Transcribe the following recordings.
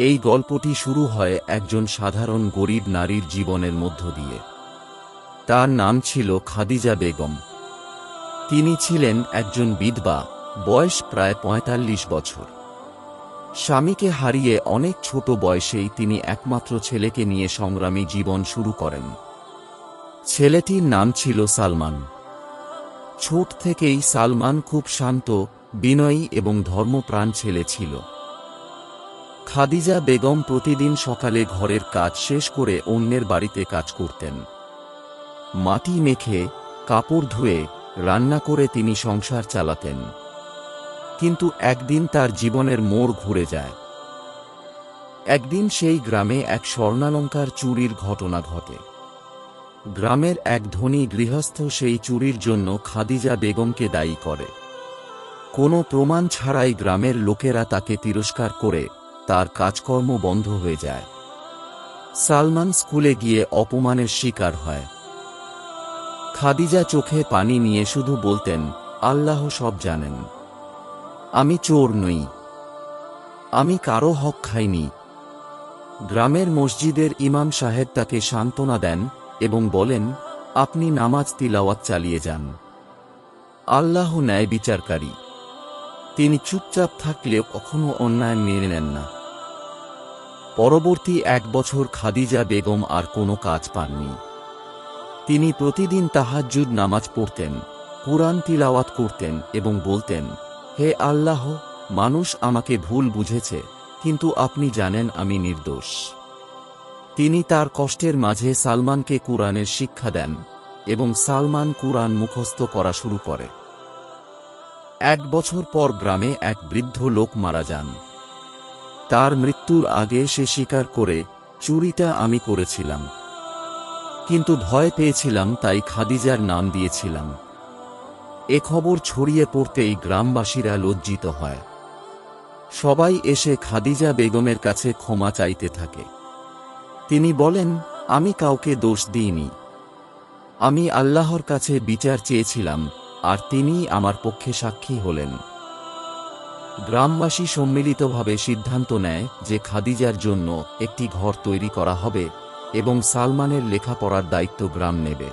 এই গল্পটি শুরু হয় একজন সাধারণ গরিব নারীর জীবনের মধ্য দিয়ে। তার নাম ছিল খাদিজা বেগম। তিনি ছিলেন একজন বিধবা, বয়স প্রায় পঁয়তাল্লিশ বছর। স্বামীকে হারিয়ে অনেক ছোট বয়সেই তিনি একমাত্র ছেলেকে নিয়ে সংগ্রামী জীবন শুরু করেন। ছেলেটির নাম ছিল সালমান। ছোট থেকেই সালমান খুব শান্ত, বিনয়ী এবং ধর্মপ্রাণ ছেলে ছিল। খাদিজা বেগম প্রতিদিন সকালে ঘরের কাজ শেষ করে অন্যের বাড়িতে কাজ করতেন। মাটি মেখে, কাপড় ধুয়ে, রান্না করে তিনি সংসার চালাতেন। কিন্তু একদিন তার জীবনের মোড় ঘুরে যায়। একদিন সেই গ্রামে এক স্বর্ণালঙ্কার চুরির ঘটনা ঘটে। গ্রামের এক ধনী গৃহস্থ সেই চুরির জন্য খাদিজা বেগমকে দায়ী করে। কোনো প্রমাণ ছাড়াই গ্রামের লোকেরা তাকে তিরস্কার করে তার কাজকর্ম বন্ধ হয়ে যায়। সালমান স্কুলে গিয়ে অপমানের শিকার হয়। খাদিজা চোখে পানি নিয়ে শুধু বলতেন, আল্লাহ সব জানেন। আমি চোর নই। আমি কারও হক খাইনি। গ্রামের মসজিদের ইমাম সাহেব তাকে সান্ত্বনা দেন এবং বলেন, আপনি নামাজ তিলাওয়াত চালিয়ে যান। আল্লাহ ন্যায় বিচারকারী তিনি চুপচাপ থাকলেও কখনো অন্যায় মেনে নেন না। পরবর্তী এক বছর খাদিজা বেগম আর কোনো কাজ পাননি। তিনি প্রতিদিন তাহাজ্জুদ নামাজ পড়তেন, কুরআন তিলাওয়াত করতেন এবং বলতেন, হে আল্লাহ, মানুষ আমাকে ভুল বুঝেছে, কিন্তু আপনি জানেন আমি নির্দোষ। তিনি তার কষ্টের মাঝে সালমানকে কুরআনের শিক্ষা দেন এবং সালমান কুরআন মুখস্থ করা শুরু করে। এক বছর পর গ্রামে এক বৃদ্ধ লোক মারা যান। তার মৃত্যুর আগে সে স্বীকার করে, চুরিটা আমি করেছিলাম। কিন্তু ভয় পেয়েছিলাম, তাই খাদিজার নাম দিয়েছিলাম। এ খবর ছড়িয়ে পড়তেই গ্রামবাসীরা লজ্জিত হয়। সবাই এসে খাদিজা বেগমের কাছে ক্ষমা চাইতে থাকে। তিনি বলেন, আমি কাউকে দোষ দিইনি। আমি আল্লাহর কাছে বিচার চেয়েছিলাম, আর তিনিই আমার পক্ষে সাক্ষী হলেন। গ্রামবাসী সম্মিলিতভাবে সিদ্ধান্ত নেয় যে খাদিজার জন্য একটি ঘর তৈরি করা হবে এবং সালমানের লেখাপড়ার দায়িত্ব গ্রাম নেবে।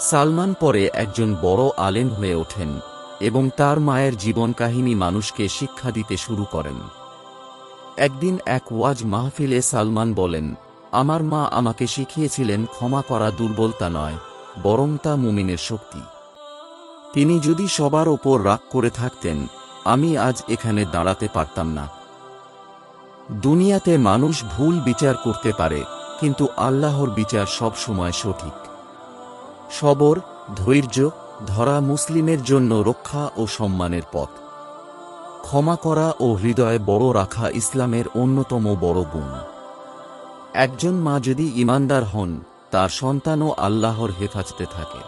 সালমান পরে একজন বড় আলেন হয়ে ওঠেন এবং তার মায়ের জীবন কাহিনী মানুষকে শিক্ষা দিতে শুরু করেন। একদিন এক ওয়াজ মাহফিলে সালমান বলেন, আমার মা আমাকে শিখিয়েছিলেন ক্ষমা করা দুর্বলতা নয়, বরং তা মুমিনের শক্তি। তিনি যদি সবার ওপর রাগ করে থাকতেন আমি আজ এখানে দাঁড়াতে পারতাম না। দুনিয়াতে মানুষ ভুল বিচার করতে পারে, কিন্তু আল্লাহর বিচার সব সময় সঠিক। সবর, ধৈর্য, ধরা মুসলিমের জন্য রক্ষা ও সম্মানের পথ। ক্ষমা করা ও হৃদয়ে বড় রাখা ইসলামের অন্যতম বড় গুণ। একজন মা যদি ইমানদার হন, তার সন্তানও আল্লাহর হেফাজতে থাকে।